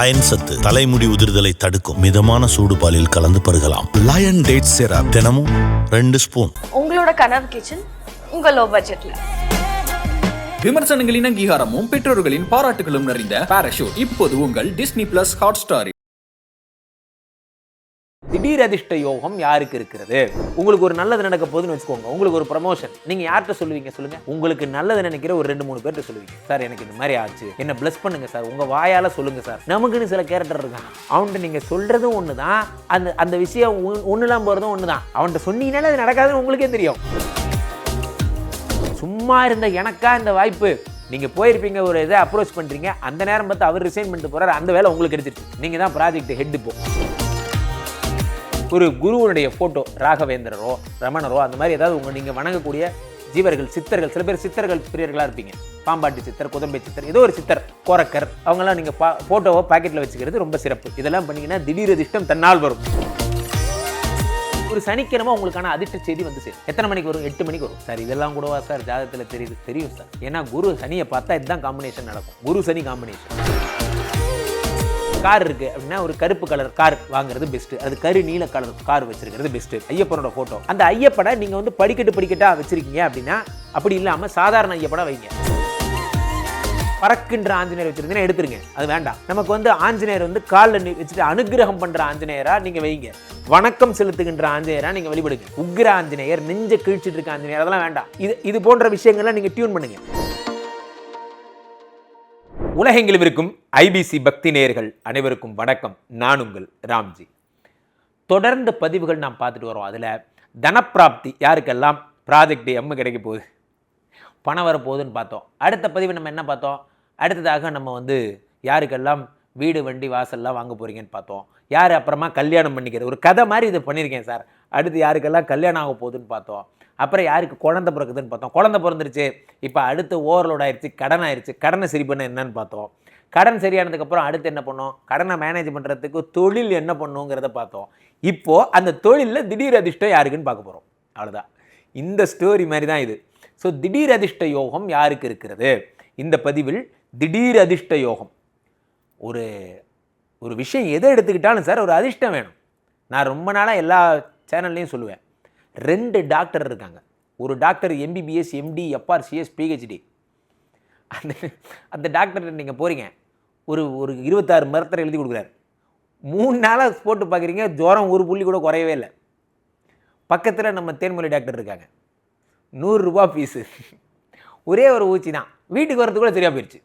Iron சத்து தலைமுடி உதிர்தலை தடுக்கும் மிதமான சூடு பாலில் கலந்து பருகலாம். லயன் டேட் சிரப் தினமும் ரெண்டு ஸ்பூன். உங்களோட கனவு கிச்சன் உங்க லோ. பட்ஜெட்ல விமர்சனங்களின் அங்கீகாரமும் பெற்றோர்களின் பாராட்டுகளும் நிறைந்த பாராஷூட் இப்போது உங்கள் டிஸ்னி பிளஸ் ஹாட் ஸ்டார் திடீர் அதிர்ஷ்ட யோகம் யாருக்கு இருக்கிறது? உங்களுக்கு ஒரு நல்லது நடக்க போகுதுன்னு வச்சுக்கோங்க. உங்களுக்கு ஒரு ப்ரமோஷன் நீங்க யார்கிட்ட சொல்லுவீங்க? சொல்லுங்க. உங்களுக்கு நல்லது நினைக்கிற ஒரு ரெண்டு மூணு பேர்கிட்ட சொல்லுவீங்க. சார் எனக்கு இந்த மாதிரி ஆச்சு. என்ன பிளஸ் பண்ணுங்க சார். உங்க வாயால சொல்லுங்க சார். நமக்குன்னு சில கேரக்டர் இருக்கான் அவன்கிட்ட நீங்க சொல்றதும் ஒன்று தான் அந்த அந்த விஷயம் ஒன்றுலாம் போகிறதும் ஒன்று தான் அவன்கிட்ட சொன்னீங்கனால அது நடக்காதுன்னு உங்களுக்கே தெரியும். சும்மா இருந்த எனக்கா இந்த வாய்ப்பு. நீங்கள் போயிருப்பீங்க ஒரு இதை அப்ரோச் பண்ணுறீங்க அந்த நேரம் பார்த்து அவர் ரிசைன் பண்ணிட்டு போகிறார் அந்த வேலை உங்களுக்கு கிடைச்சிருச்சு நீங்கள் தான் ப்ராஜெக்ட் ஹெட் போ. ஒரு குருவனுடைய ஃபோட்டோ ராகவேந்திரரோ ரமணரோ அந்த மாதிரி ஏதாவது உங்க நீங்க வணங்கக்கூடிய ஜீவர்கள் சித்தர்கள் சில பேர் சித்தர்கள் பிரியர்களாக இருப்பீங்க. பாம்பாட்டி சித்தர் குதம்பை சித்தர் ஏதோ ஒரு சித்தர் கோரக்கர் அவங்கெல்லாம் நீங்கள் பா ஃபோட்டோவை பாக்கெட்டில் வச்சுக்கிறது ரொம்ப சிறப்பு. இதெல்லாம் பண்ணீங்கன்னா திடீர் அதிர்ஷ்டம் தன்னால் வரும். ஒரு சனிக்கிழமை உங்களுக்கான அதிர்ஷ்ட செய்தி வந்து சேரும். எத்தனை மணிக்கு வரும்? எட்டு மணிக்கு வரும். சார் இதெல்லாம் கூடவா சார் ஜாதகத்தில் தெரியுது தெரியும் சார். ஏன்னா குரு சனியை பார்த்தா இதுதான் காம்பினேஷன் நடக்கும். குரு சனி காம்பினேஷன் கார் இருக்குது அப்படின்னா ஒரு கருப்பு கலர் கார் வாங்குறது பெஸ்ட்டு அது கரு நீல கலர் கார் வச்சிருக்கிறது பெஸ்ட்டு ஐயப்பனோட ஃபோட்டோ அந்த ஐயப்பனை நீங்கள் வந்து படிக்கட்டு படிக்கட்டாக வச்சுருக்கீங்க அப்படின்னா அப்படி இல்லாமல் சாதாரண ஐயப்பனை வைங்க. பறக்கின்ற ஆஞ்சநேயர் வச்சிருந்தீங்கன்னா எடுத்துருங்க. அது வேண்டாம். நமக்கு வந்து ஆஞ்சநேயர் வந்து காலில் வச்சுட்டு அனுகிரகம் பண்ணுற ஆஞ்சநேயராக நீங்கள் வைங்க. வணக்கம் செலுத்துகின்ற ஆஞ்சநேயரா நீங்கள் வழிபடுங்க. உக்ர ஆஞ்சநேயர் நெஞ்ச கிழிச்சிட்டு இருக்க ஆஞ்சநேயர் அதெல்லாம் வேண்டாம். இது இது போன்ற விஷயங்கள்லாம் நீங்கள் டியூன் பண்ணுங்கள் உலகெங்கிலும் இருக்கும் ஐபிசி பக்தி நேயர்கள் அனைவருக்கும் வணக்கம். நான் உங்கள் ராம்ஜி. தொடர்ந்து பதிவுகள் நாம் பார்த்துட்டு வரோம். அதில் தனப்பிராப்தி யாருக்கெல்லாம் ப்ராஜெக்ட் எம்மு கிடைக்க போகுது? பணம் வரப்போகுதுன்னு பார்த்தோம். அடுத்த பதிவு நம்ம என்ன பார்த்தோம்? அடுத்ததாக நம்ம வந்து யாருக்கெல்லாம் வீடு வண்டி வாசல்லாம் வாங்க போகிறீங்கன்னு பார்த்தோம். யார் அப்புறமா கல்யாணம் பண்ணிக்கிறது? ஒரு கதை மாதிரி இதை பண்ணியிருக்கேன் சார். அடுத்து யாருக்கெல்லாம் கல்யாணம் ஆக போகுதுன்னு பார்த்தோம். அப்புறம் யாருக்கு குழந்தை பிறக்குதுன்னு பார்த்தோம். குழந்தை பிறந்துருச்சு. இப்போ அடுத்து ஓவர்லோட் ஆயிடுச்சு கடன் ஆயிடுச்சு கடனை சரி பண்ண என்னன்னு பார்த்தோம். கடன் சரியானதுக்கப்புறம் அடுத்து என்ன பண்ணோம்? கடனை மேனேஜ் பண்ணுறதுக்கு தொழில் என்ன பண்ணுங்கிறத பார்த்தோம். இப்போது அந்த தொழிலில் திடீர் அதிர்ஷ்டம் யாருக்குன்னு பார்க்க போகிறோம் அவ்வளோதான் இந்த ஸ்டோரி மாதிரி தான் இது. ஸோ திடீர் அதிர்ஷ்ட யோகம் யாருக்கு இருக்கிறது? இந்த பதிவில் திடீர் அதிர்ஷ்ட யோகம். ஒரு ஒரு விஷயம் எதை எடுத்துக்கிட்டாலும் சார் ஒரு அதிர்ஷ்டம் வேணும். நான் ரொம்ப நாளாக எல்லா சேனல்லையும் சொல்லுவேன். ரெண்டு டாக்டர் இருக்காங்க. ஒரு doctor MBBS MD FRCS PhD அந்த அந்த டாக்டர் நீங்கள் போகிறீங்க ஒரு ஒரு இருபத்தாறு மரத்தரை எழுதி கொடுக்குறாரு. மூணு நாளாக போட்டு பார்க்குறீங்க ஜுரம் ஒரு புள்ளி கூட குறையவே இல்லை. பக்கத்தில் நம்ம தேன்மொழி டாக்டர் இருக்காங்க. நூறுரூபா ஃபீஸு ஒரே ஒரு ஊச்சி தான். வீட்டுக்கு வரது கூட சரியாக போயிடுச்சு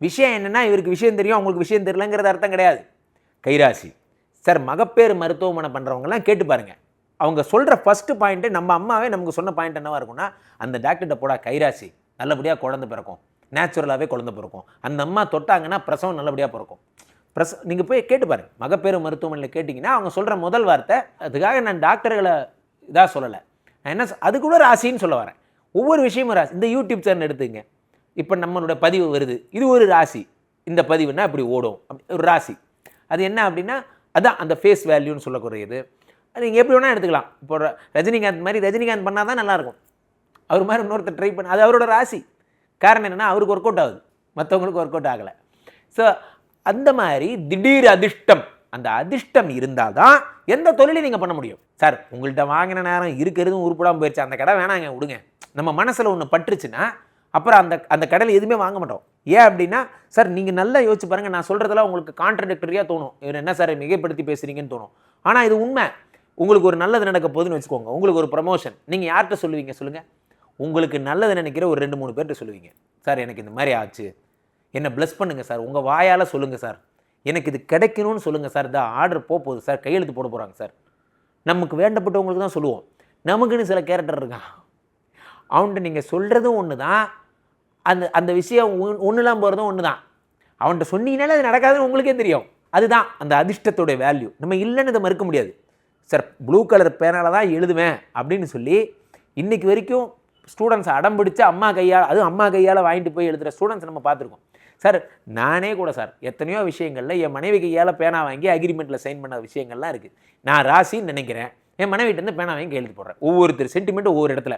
விஷயம் என்னென்னா இவருக்கு விஷயம் தெரியும் அவங்களுக்கு விஷயம் தெரியலங்கிறது அர்த்தம் கிடையாது. கைராசி. சார் மகப்பேறு மருத்துவமனை பண்ணுறவங்கலாம் கேட்டு பாருங்கள் அவங்க சொல்கிற ஃபஸ்ட்டு பாயிண்ட்டு நம்ம அம்மாவே நமக்கு சொன்ன பாயிண்ட் என்னவாக இருக்கும்னா அந்த டாக்டர்கிட்ட போடா கைராசி நல்லபடியாக குழந்தை பிறக்கும். நேச்சுரலாகவே குழந்தை பிறக்கும். அந்த அம்மா தொட்டாங்கன்னா பிரசவம் நல்லபடியாக பிறக்கும். பிரச நீங்கள் போய் கேட்டு பாருங்க. மகப்பேறு மருத்துவமனையில் கேட்டிங்கன்னா அவங்க சொல்கிற முதல் வார்த்தை அதுக்காக நான் டாக்டர்களை இதாக சொல்லலை. நான் என்ன அதுக்குள்ள அது கூட ராசின்னு சொல்ல வரேன். ஒவ்வொரு விஷயமும் ராசி. இந்த யூடியூப் சேனல் எடுத்துங்க இப்போ நம்மளோட பதிவு வருது. இது ஒரு ராசி. இந்த பதிவுனா இப்படி ஓடும். அப்படி ஒரு ராசி. அது என்ன அப்படின்னா அதான் அந்த ஃபேஸ் வேல்யூன்னு சொல்லக்கூடியது. அது நீங்கள் எப்படி வேணால் எடுத்துக்கலாம். இப்போ ரஜினிகாந்த் மாதிரி ரஜினிகாந்த் பண்ணால் தான் நல்லாயிருக்கும். அவர் மாதிரி இன்னொருத்தர் ட்ரை பண்ண அது அவரோட ராசி. காரணம் என்னென்னா அவருக்கு ஒர்க் அவுட் ஆகுது. மற்றவங்களுக்கு ஒர்க் அவுட் ஆகலை. ஸோ அந்த மாதிரி திடீர் அதிர்ஷ்டம் அந்த அதிர்ஷ்டம் இருந்தால் தான் எந்த தொழிலையும் நீங்கள் பண்ண முடியும். சார் உங்கள்கிட்ட வாங்கின நேரம் இருக்கிறதும் உருப்படாமல் போயிடுச்சு அந்த கடை வேணாங்க விடுங்க. நம்ம மனசில் ஒன்று பட்டுருச்சுன்னா அப்புறம் அந்த அந்த கடையில் எதுவுமே வாங்க மாட்டோம். ஏன் அப்படின்னா சார் நீங்கள் நல்லா யோசிச்சு பாருங்கள் நான் சொல்கிறதெல்லாம் உங்களுக்கு கான்ட்ரடிக்டரியாக தோணும். இவர் என்ன சார் மிகைப்படுத்தி பேசுகிறீங்கன்னு தோணும். ஆனால் இது உண்மை. உங்களுக்கு ஒரு நல்லது நடக்க போகுதுன்னு வச்சுக்கோங்க. உங்களுக்கு ஒரு ப்ரமோஷன் நீங்கள் யார்கிட்ட சொல்லுவீங்க? சொல்லுங்கள் உங்களுக்கு நல்லது நினைக்கிற ஒரு ரெண்டு மூணு பேர்கிட்ட சொல்லுவீங்க. சார் எனக்கு இந்த மாதிரி ஆச்சு. என்னை ப்ளஸ் பண்ணுங்கள் சார். உங்கள் வாயால் சொல்லுங்கள் சார். எனக்கு இது கிடைக்கணும்னு சொல்லுங்கள் சார். இந்த ஆர்டர் போக போகுது சார். கையெழுத்து போட போகிறாங்க சார். நமக்கு வேண்டப்பட்டவங்களுக்கு தான் சொல்லுவோம். நமக்குன்னு சில கேரக்டர் இருக்கான் அவன்கிட்ட நீங்கள் சொல்கிறதும் ஒன்று தான் அந்த அந்த விஷயம் ஒன்றுலாம் போகிறதும் ஒன்று தான் அவன்கிட்ட சொன்னீங்கனாலே அது நடக்காதுன்னு உங்களுக்கே தெரியும். அதுதான் அந்த அதிர்ஷ்டத்தோடைய வேல்யூ நம்ம இல்லைன்னு இதை மறுக்க முடியாது. சார் ப்ளூ கலர் பேனால் தான் எழுதுவேன் அப்படின்னு சொல்லி இன்றைக்கி வரைக்கும் ஸ்டூடெண்ட்ஸ் அடம் பிடிச்சி அம்மா கையால் அதுவும் அம்மா கையால் வாங்கிட்டு போய் எழுதுகிற ஸ்டூடெண்ட்ஸ் நம்ம பார்த்துருக்கோம். சார் நானே கூட சார் எத்தனையோ விஷயங்களில் என் மனைவி கையால் பேனா வாங்கி அக்ரிமெண்ட்டில் சைன் பண்ண விஷயங்கள்லாம் இருக்குது நான் ராசின்னு நினைக்கிறேன். என் மனைவிட்டேருந்து பேனா வாங்கி கையெழுத்து போடுறேன். ஒவ்வொருத்தர் சென்டிமெண்ட் ஒவ்வொரு இடத்துல.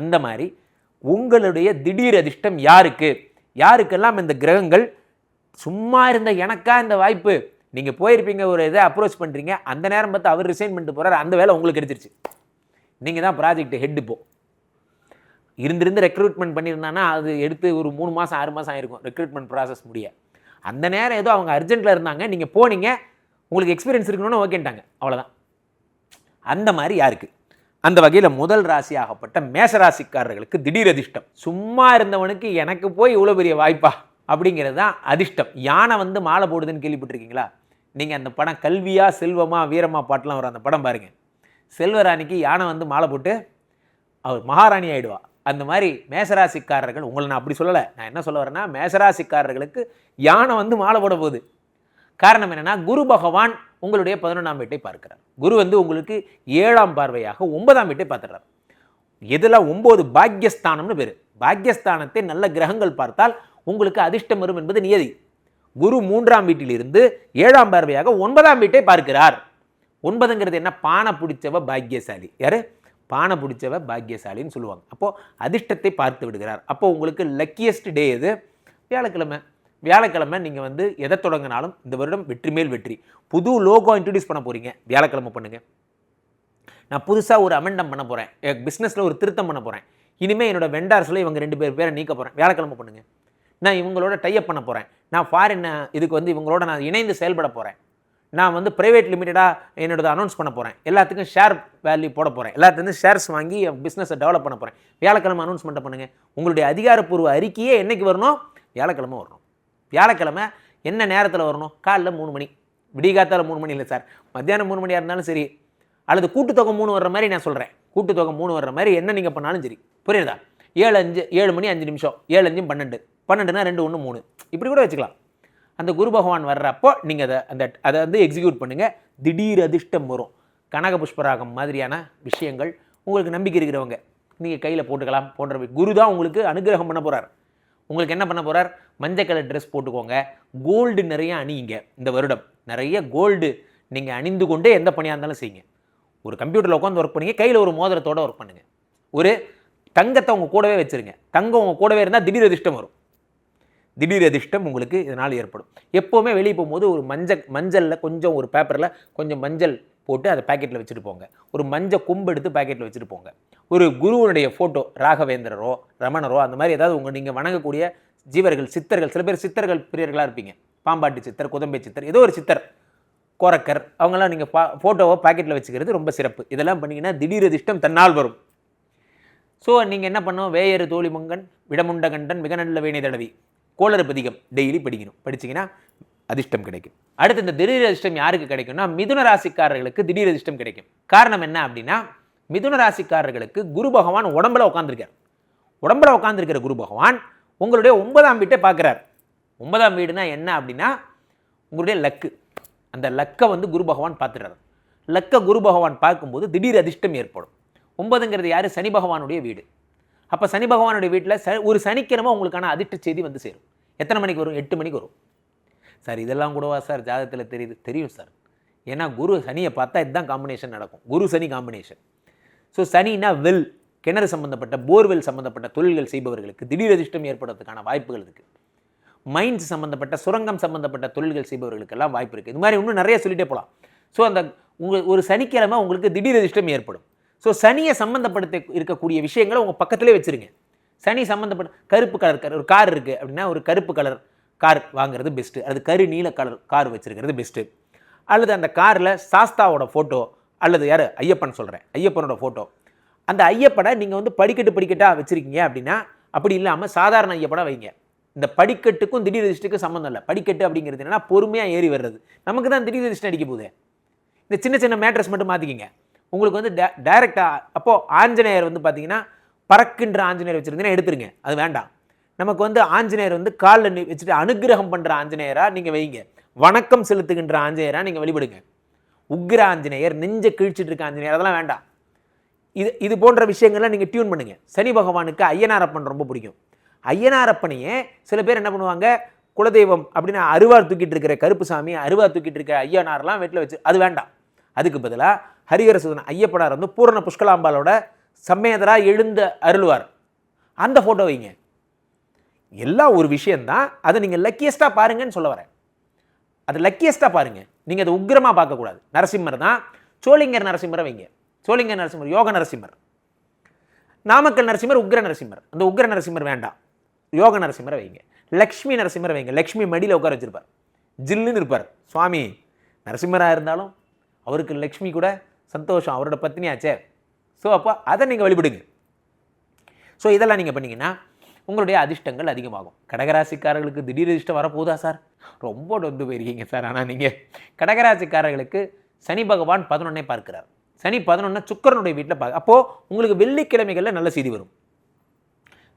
அந்த மாதிரி உங்களுடைய திடீர் அதிர்ஷ்டம் யாருக்கு? யாருக்கெல்லாம் இந்த கிரகங்கள் சும்மா இருந்த எனக்கா இந்த வாய்ப்பு? நீங்கள் போயிருப்பீங்க ஒரு இதை அப்ரோச் பண்ணுறீங்க அந்த நேரம் பார்த்து அவர் ரிசைன் பண்ணிட்டு போகிறார் அந்த வேலை உங்களுக்கு கிடைச்சிருச்சு. நீங்கள் தான் ப்ராஜெக்ட் ஹெட் இப்போ. இருந்திருந்து ரெக்ரூட்மெண்ட் பண்ணியிருந்தானா அது எடுத்து ஒரு மூணு மாதம் ஆறு மாதம் ஆயிருக்கும். ரெக்ரூட்மெண்ட் ப்ராசஸ் முடிய. அந்த நேரம் ஏதோ அவங்க அர்ஜென்ட்டில் இருந்தாங்க நீங்கள் போனீங்க உங்களுக்கு எக்ஸ்பீரியன்ஸ் இருக்கணும்னு ஓகேன்ட்டாங்க அவ்வளோதான் அந்த மாதிரி யாருக்கு? அந்த வகையில் முதல் ராசியாகப்பட்ட மேசராசிக்காரர்களுக்கு திடீர் அதிர்ஷ்டம். சும்மா இருந்தவனுக்கு எனக்கு போய் இவ்வளோ பெரிய வாய்ப்பா? அப்படிங்கிறது தான் அதிர்ஷ்டம். யானை வந்து மாலை போடுதுன்னு கேள்விப்பட்டிருக்கீங்களா? நீங்கள் அந்த படம் கல்வியாக செல்வமா வீரமாக பாட்டுலாம் வரும் அந்த படம் பாருங்கள் செல்வராணிக்கு யானை வந்து மாலை போட்டு அவர் மகாராணி ஆகிடுவா அந்த மாதிரி மேசராசிக்காரர்கள் உங்களை நான் அப்படி சொல்லலை. நான் என்ன சொல்ல வரேன்னா மேசராசிக்காரர்களுக்கு யானை வந்து மாலை போட போகுது. காரணம் என்னென்னா குரு பகவான் உங்களுடைய பதினொன்றாம் வீட்டை பார்க்கிறார். குரு வந்து உங்களுக்கு ஏழாம் பார்வையாக ஒன்பதாம் வீட்டை பார்த்துறார் எதில் ஒம்பது பாக்யஸ்தானம்னு பேர். பாக்யஸ்தானத்தை நல்ல கிரகங்கள் பார்த்தால் உங்களுக்கு அதிர்ஷ்டம் வரும் என்பது நியதி. குரு மூன்றாம் வீட்டிலிருந்து ஏழாம் பார்வையாக ஒன்பதாம் வீட்டை பார்க்கிறார். ஒன்பதுங்கிறது என்ன? பானை பிடிச்சவ பாக்கியசாலி. யாரு? பானை பிடிச்சவ பாக்கியசாலின்னு சொல்லுவாங்க. அப்போது அதிர்ஷ்டத்தை பார்த்து விடுகிறார். அப்போ உங்களுக்கு லக்கியஸ்ட் டே எது? வியாழக்கிழமை. வியாழக்கிழமை நீங்கள் வந்து எதை தொடங்கினாலும் இந்த வருடம் வெற்றி மேல் வெற்றி. புது லோகோ இன்ட்ரடியூஸ் பண்ண போகிறீங்க வியாழக்கிழமை பண்ணுங்க. நான் புதுசாக ஒரு அமெண்டம் பண்ண போகிறேன் என் பிஸ்னஸில் ஒரு திருத்தம் பண்ண போகிறேன் இனிமேல் என்னோட வெண்டார்ஸில் இவங்க ரெண்டு பேர் பேரை நீக்க போகிறேன் வியாழக்கிழமை பண்ணுங்கள் நான் இவங்களோட டைப் பண்ண போகிறேன் நான் ஃபாரின் இதுக்கு வந்து இவங்களோட நான் இணைந்து செயல்பட போகிறேன் நான் வந்து ப்ரைவேட் லிமிட்டடாக என்னோட அனௌன்ஸ் பண்ண போகிறேன் எல்லாத்துக்கும் ஷேர் வேல்யூ போட போகிறேன் எல்லாத்துலேருந்து ஷேர்ஸ் வாங்கி என் பிஸ்னஸை டெவலப் பண்ண போகிறேன் வியாழக்கிழமை அனௌன்ஸ்மெண்ட்டை பண்ணுங்கள் உங்களுடைய அதிகாரப்பூர்வ அறிக்கையே என்னைக்கு வரணும்? வியாழக்கிழமை வரணும். வியாழக்கிழமை என்ன நேரத்தில் வரணும்? காலைல மூணு மணி. விடிகாத்தால் மூணு மணி இல்லை சார். மத்தியானம் மூணு மணியாக இருந்தாலும் சரி அல்லது கூட்டுத்தொகை மூணு வர்ற மாதிரி நான் சொல்கிறேன் கூட்டுத்தொகை மூணு வர்ற மாதிரி என்ன நீங்கள் பண்ணாலும் சரி. புரியுதா? ஏழு அஞ்சு ஏழு மணி அஞ்சு நிமிஷம். ஏழு அஞ்சும் பன்னெண்டு. பன்னெண்டுனா ரெண்டு ஒன்று மூணு. இப்படி கூட வச்சுக்கலாம். அந்த குரு பகவான் வர்றப்போ நீங்கள் அதை அந்த அதை வந்து எக்ஸிக்யூட் பண்ணுங்கள் திடீர் அதிர்ஷ்டம் வரும். கனக புஷ்பராகம் மாதிரியான விஷயங்கள் உங்களுக்கு நம்பிக்கை இருக்கிறவங்க நீங்கள் கையில் போட்டுக்கலாம் போன்ற குரு தான் உங்களுக்கு அனுகிரகம் பண்ண போகிறார் உங்களுக்கு என்ன பண்ண போகிறார் மஞ்சள் கலர் ட்ரெஸ் போட்டுக்கோங்க. கோல்டு நிறைய அணியுங்க இந்த வருடம். நிறைய கோல்டு நீங்கள் அணிந்து கொண்டே எந்த பணியாக இருந்தாலும் செய்யுங்க. ஒரு கம்ப்யூட்டரில் உட்காந்து ஒர்க் பண்ணுங்க கையில் ஒரு மோதிரத்தோட ஒர்க் பண்ணுங்கள் ஒரு தங்கத்தை உங்கள் கூடவே வச்சுருங்க. தங்கம் உங்கள் கூடவே இருந்தால் திடீர் அதிர்ஷ்டம் வரும். திடீர் அதிர்ஷ்டம் உங்களுக்கு இதனால் ஏற்படும். எப்போவுமே வெளியே போகும்போது ஒரு மஞ்சள் மஞ்சளில் கொஞ்சம் ஒரு பேப்பரில் கொஞ்சம் மஞ்சள் போட்டு அதை பேக்கெட்டில் வச்சுட்டு போங்க. ஒரு மஞ்சள் கொம்பு எடுத்து பேக்கெட்டில் வச்சுட்டு போங்க. ஒரு குருவனுடைய ஃபோட்டோ ராகவேந்திரரோ ரமணரோ அந்த மாதிரி ஏதாவது உங்கள் நீங்கள் வணங்கக்கூடிய ஜீவர்கள் சித்தர்கள் சில பேர் சித்தர்கள் பிரியர்களாக இருப்பீங்க. பாம்பாட்டி சித்தர் குதம்பை சித்தர் ஏதோ ஒரு சித்தர் கோரக்கர் அவங்கெல்லாம் நீங்கள் பா ஃபோட்டோவை பாக்கெட்டில் வச்சுக்கிறது ரொம்ப சிறப்பு. இதெல்லாம் பண்ணிங்கன்னா திடீர் அதிர்ஷ்டம் தன்னால் வரும். ஸோ நீங்கள் என்ன பண்ணணும்? வேயரு தோழிமங்கன் விடமுண்ட கண்டன் மிக நல்ல வேணி தடவி கோளறுபதிகம் டெய்லி படிக்கணும். படிச்சிங்கன்னா அதிர்ஷ்டம் கிடைக்கும். அடுத்து இந்த திடீர் அதிர்ஷ்டம் யாருக்கு கிடைக்கும்னா மிதுன ராசிக்காரர்களுக்கு திடீர் அதிர்ஷ்டம் கிடைக்கும். காரணம் என்ன அப்படின்னா மிதுன ராசிக்காரர்களுக்கு குரு பகவான் உடம்புல உட்காந்துருக்கார் உடம்புல உட்காந்துருக்கிற குரு பகவான் உங்களுடைய ஒன்பதாம் வீட்டை பார்க்குறார். ஒன்பதாம் வீடுனா என்ன அப்படின்னா உங்களுடைய லக்கு. அந்த லக்கை வந்து குரு பகவான் பார்த்துறாரு லக்க குரு பகவான் பார்க்கும்போது திடீர் அதிர்ஷ்டம் ஏற்படும். ஒன்பதுங்கிறது யார்? சனி பகவானுடைய வீடு. அப்போ சனி பகவானுடைய வீட்டில் ச ஒரு சனிக்கிழமை உங்களுக்கான அதிர்ஷ்ட செய்தி வந்து சேரும். எத்தனை மணிக்கு வரும்? எட்டு மணிக்கு வரும். சார் இதெல்லாம் கூடவா சார்? ஜாதகத்தில் தெரியுது தெரியும் சார். ஏன்னா குரு சனியை பார்த்தா இதுதான் காம்பினேஷன் நடக்கும். குரு சனி காம்பினேஷன் ஸோ சனினா வெல் கிணறு சம்பந்தப்பட்ட போர்வெல் சம்பந்தப்பட்ட தொழில்கள் செய்பவர்களுக்கு திடீர் அதிர்ஷ்டம் ஏற்படுறதுக்கான வாய்ப்புகள் இருக்குது மைன்ஸ் சம்மந்தப்பட்ட சுரங்கம் சம்மந்தப்பட்ட தொழில்கள் செய்பவர்களுக்கெல்லாம் வாய்ப்பு இருக்குது இது மாதிரி இன்னும் நிறைய சொல்லிட்டே போகலாம் ஸோ அந்த உங்கள் ஒரு சனிக்கிழமை உங்களுக்கு திடீர் அதிர்ஷ்டம் ஏற்படும். ஸோ சனியை சம்மந்தப்படுத்த இருக்கக்கூடிய விஷயங்களை உங்கள் பக்கத்திலே வச்சுருங்க. சனி சம்மந்தப்பட்ட கருப்பு கலர் கார் ஒரு கார் இருக்குது அப்படின்னா ஒரு கருப்பு கலர் கார் வாங்குறது பெஸ்ட்டு அது கரு நீல கலர் கார் வச்சுருக்கிறது பெஸ்ட்டு அல்லது அந்த காரில் சாஸ்தாவோட ஃபோட்டோ அல்லது யார்? ஐயப்பன் சொல்கிறேன் ஐயப்பனோட ஃபோட்டோ அந்த ஐயப்பனை நீங்கள் வந்து படிக்கட்டு படிக்கட்டாக வச்சுருக்கீங்க அப்படின்னா அப்படி இல்லாமல் சாதாரண ஐயப்பனாக வைங்க. இந்த படிக்கட்டுக்கும் திடீர் அதிர்ஷ்டத்துக்கும் சம்மந்தம் இல்லை. படிக்கட்டு அப்படிங்கிறது என்னன்னா பொறுமையாக ஏறி வர்றது. நமக்கு தான் திடீர் அதிர்ஷ்டம் அடிக்க போகுது. இந்த சின்ன சின்ன மேட்ரஸ் மட்டும் மாற்றிக்கிங்க உங்களுக்கு வந்து டே டேரெக்டாக அப்போது ஆஞ்சநேயர் வந்து பார்த்தீங்கன்னா பறக்கின்ற ஆஞ்சநேயர் வச்சுருந்தீங்கன்னா எடுத்துருங்க. அது வேண்டாம். நமக்கு வந்து ஆஞ்சநேயர் வந்து காலில் வச்சுட்டு அனுகிரகம் பண்ணுற ஆஞ்சநேயராக நீங்கள் வைங்க. வணக்கம் செலுத்துகின்ற ஆஞ்சநேயராக நீங்கள் வழிபடுங்க. உக்ர ஆஞ்சநேயர் நெஞ்ச கிழிச்சிட்டு இருக்க ஆஞ்சநேயர் அதெல்லாம் வேண்டாம். இது இது போன்ற விஷயங்கள்லாம் நீங்கள் டியூன் பண்ணுங்கள் சனி பகவானுக்கு ஐயனாரப்பன் ரொம்ப பிடிக்கும். ஐயனாரப்பனையே சில பேர் என்ன பண்ணுவாங்க குலதெய்வம் அப்படின்னு அருவார் தூக்கிட்டு இருக்கிற கருப்புசாமி அருவார் தூக்கிட்டு இருக்கிற ஐயனாரெலாம் வீட்டில் வச்சு அது வேண்டாம். அதுக்கு பதிலாக ஹரிஹர சுதன் ஐயப்பனார் வந்து பூரண புஷ்கலாம்பாலோட சம்மேதராக எழுந்த அருள்வார். அந்த ஃபோட்டோ வைங்க. எல்லாம் ஒரு விஷயந்தான் அதை நீங்கள் லக்கியஸ்ட்டாக பாருங்கன்னு சொல்ல வரேன். அது லக்கியஸ்ட்டாக பாருங்கள் நீங்கள் அதை உக்கிரமாக பார்க்கக்கூடாது. நரசிம்மர் தான். சோளிங்கர் நரசிம்மரை வைங்க. சோளிங்கர் நரசிம்மர் யோக நரசிம்மர். நாமக்கல் நரசிம்மர் உக்ர நரசிம்மர். அந்த உக்ர நரசிம்மர் வேண்டாம். யோக நரசிம்மரை வைங்க. லக்ஷ்மி நரசிம்மரை வைங்க. லக்ஷ்மி மடியில் உட்கார வச்சிருப்பார். ஜில்லுன்னு இருப்பார். சுவாமி நரசிம்மராக இருந்தாலும் அவருக்கு லக்ஷ்மி கூட சந்தோஷம் அவரோட பத்னியாச்சே ஸோ அப்போ அதை நீங்கள் வழிபடுங்க. ஸோ இதெல்லாம் நீங்கள் பண்ணிங்கன்னா உங்களுடைய அதிர்ஷ்டங்கள் அதிகமாகும். கடகராசிக்காரர்களுக்கு திடீர் அதிர்ஷ்டம் வரப்போகுதா சார்? ரொம்ப டொந்து போயிருக்கீங்க சார் ஆனால் நீங்கள் கடகராசிக்காரர்களுக்கு சனி பகவான் பதினொன்னே பார்க்கிறார். சனி பதினொன்று சுக்கரனுடைய வீட்டில் பார்க்க அப்போது உங்களுக்கு வெள்ளிக்கிழமைகளில் நல்ல செய்தி வரும்.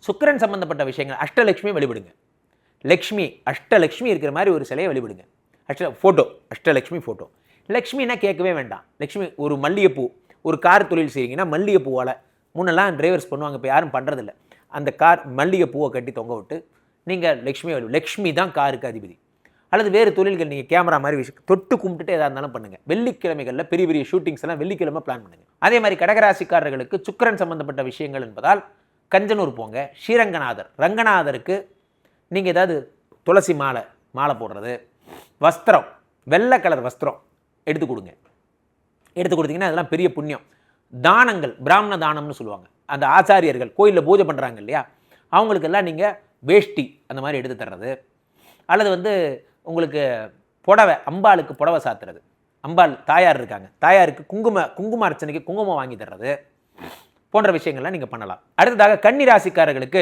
சுக்கரன் சம்மந்தப்பட்ட விஷயங்கள் அஷ்டலக்ஷ்மி வழிபடுங்க. லக்ஷ்மி அஷ்டலக்ஷ்மி இருக்கிற மாதிரி ஒரு சிலையை வழிபடுங்க. அஷ்ட ஃபோட்டோ அஷ்டலக்ஷ்மி ஃபோட்டோ லக்ஷ்மினா கேட்கவே வேண்டாம். லக்ஷ்மி ஒரு மல்லிகைப்பூ ஒரு கார் தொழில் செய்கிறீங்கன்னா மல்லிகைப்பூவால் முன்னெல்லாம் டிரைவர்ஸ் பண்ணுவாங்க. இப்போ யாரும் பண்ணுறதில்ல அந்த கார் மல்லிகைப்பூவை கட்டி தொங்க விட்டு நீங்கள் லக்ஷ்மி லக்ஷ்மி தான் காருக்கு அதிபதி. அல்லது வேறு தொழில்கள் நீங்கள் கேமரா மாதிரி விஷயம் தொட்டு கும்பிட்டுட்டு எதாக இருந்தாலும் பண்ணுங்கள் வெள்ளிக்கிழமைகளில் பெரிய பெரிய ஷூட்டிங்ஸ் எல்லாம் வெள்ளிக்கிழமை பிளான் பண்ணுங்கள் அதே மாதிரி கடகராசிக்காரர்களுக்கு சுக்கிரன் சம்பந்தப்பட்ட விஷயங்கள் என்பதால் கஞ்சனூர் போங்க. ஸ்ரீரங்கநாதர் ரங்கநாதருக்கு நீங்கள் ஏதாவது துளசி மாலை மாலை போடுறது. வஸ்திரம் வெள்ளை கலர் வஸ்திரம் எடுத்து கொடுங்க. எடுத்து கொடுத்தீங்கன்னா அதெல்லாம் பெரிய புண்ணியம். தானங்கள் பிராமண தானம்னு சொல்லுவாங்க. அந்த ஆச்சாரியர்கள் கோயிலில் பூஜை பண்ணுறாங்க இல்லையா? அவங்களுக்கெல்லாம் நீங்கள் வேஷ்டி அந்த மாதிரி எடுத்து தர்றது. அல்லது வந்து உங்களுக்கு புடவை அம்பாளுக்கு புடவை சாத்துறது. அம்பாள் தாயார் இருக்காங்க. தாயாருக்கு குங்கும குங்கும அர்ச்சனைக்கு குங்குமம் வாங்கி தர்றது. போன்ற விஷயங்கள்லாம் நீங்கள் பண்ணலாம். அடுத்ததாக கன்னி ராசிக்காரர்களுக்கு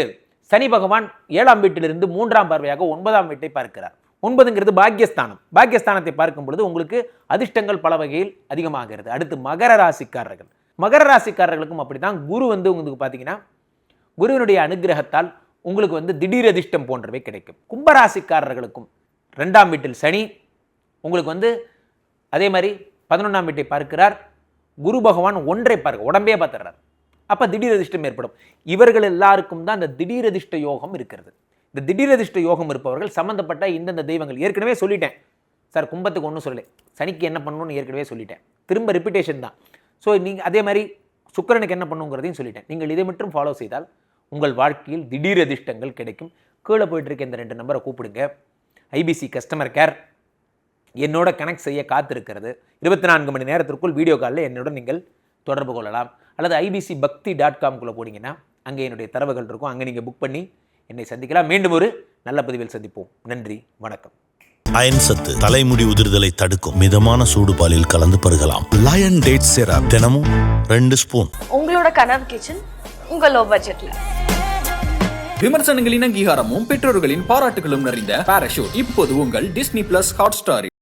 சனி பகவான் ஏழாம் வீட்டிலிருந்து மூன்றாம் பார்வையாக ஒன்பதாம் வீட்டை பார்க்கிறார். ஒன்பதுங்கிறது பாக்கியஸ்தானம். பாக்கியஸ்தானத்தை பார்க்கும் பொழுது உங்களுக்கு அதிர்ஷ்டங்கள் பல வகையில் அதிகமாகிறது. அடுத்து மகர ராசிக்காரர்கள். மகர ராசிக்காரர்களுக்கும் அப்படி தான் குரு வந்து உங்களுக்கு பார்த்தீங்கன்னா குருவினுடைய அனுகிரகத்தால் உங்களுக்கு வந்து திடீர் அதிர்ஷ்டம் போன்றவை கிடைக்கும். கும்பராசிக்காரர்களுக்கும் ரெண்டாம் வீட்டில் சனி உங்களுக்கு வந்து அதே மாதிரி பதினொன்றாம் வீட்டை பார்க்கிறார். குரு பகவான் ஒன்றை பார்க்க உடம்பே பார்த்துறார் அப்போ திடீர் அதிர்ஷ்டம் ஏற்படும். இவர்கள் எல்லாருக்கும் தான் அந்த திடீர் அதிர்ஷ்ட யோகம் இருக்கிறது. இந்த திடீரதிர்ஷ்ட யோகம் இருப்பவர்கள் சம்மந்தப்பட்ட இந்தந்த தெய்வங்கள். ஏற்கனவே சொல்லிட்டேன். சார் கும்பத்துக்கு ஒன்றும் சொல்லலை. சனிக்கு என்ன பண்ணணும்னு ஏற்கனவே சொல்லிட்டேன். திரும்ப ரிப்பீட்டேஷன் தான். ஸோ நீங்கள் அதே மாதிரி சுக்கிரனுக்கு என்ன பண்ணுங்கிறதையும் சொல்லிட்டேன். நீங்கள் இதை மட்டும் ஃபாலோ செய்தால் உங்கள் வாழ்க்கையில் திடீர் அதிர்ஷ்டங்கள் கிடைக்கும். கீழே போயிட்டு இருக்க இந்த ரெண்டு நம்பரை கூப்பிடுங்க. ஐபிசி கஸ்டமர் கேர் என்னோட கனெக்ட் செய்ய காத்திருக்கிறது. இருபத்தி நான்கு மணி நேரத்திற்குள் வீடியோ காலில் என்னோட நீங்கள் தொடர்பு கொள்ளலாம். அல்லது ஐபிசி பக்தி டாட் காம்குள்ளே போனீங்கன்னா அங்கே என்னுடைய தரவுகள் இருக்கும். அங்கே நீங்கள் புக் பண்ணி என்னை சந்திக்கலாம். மீண்டும் ஒரு நல்ல பதிவில் சந்திப்போம். நன்றி வணக்கம். அயன் சத்து தலைமுடி உதிர்தலை தடுக்கும் மிதமான சூடு பாலில் கலந்து பருகலாம். லயன் டேட் சிரப் தினமும் ரெண்டு ஸ்பூன். உங்களோட கனவு கிச்சன் உங்க லோ. பட்ஜெட்ல விமர்சனங்களின் அங்கீகாரமும் பெற்றோர்களின் பாராட்டுகளும் நிறைந்த பாராஷூட் இப்போது உங்கள் டிஸ்னி பிளஸ் ஹாட் ஸ்டாரில்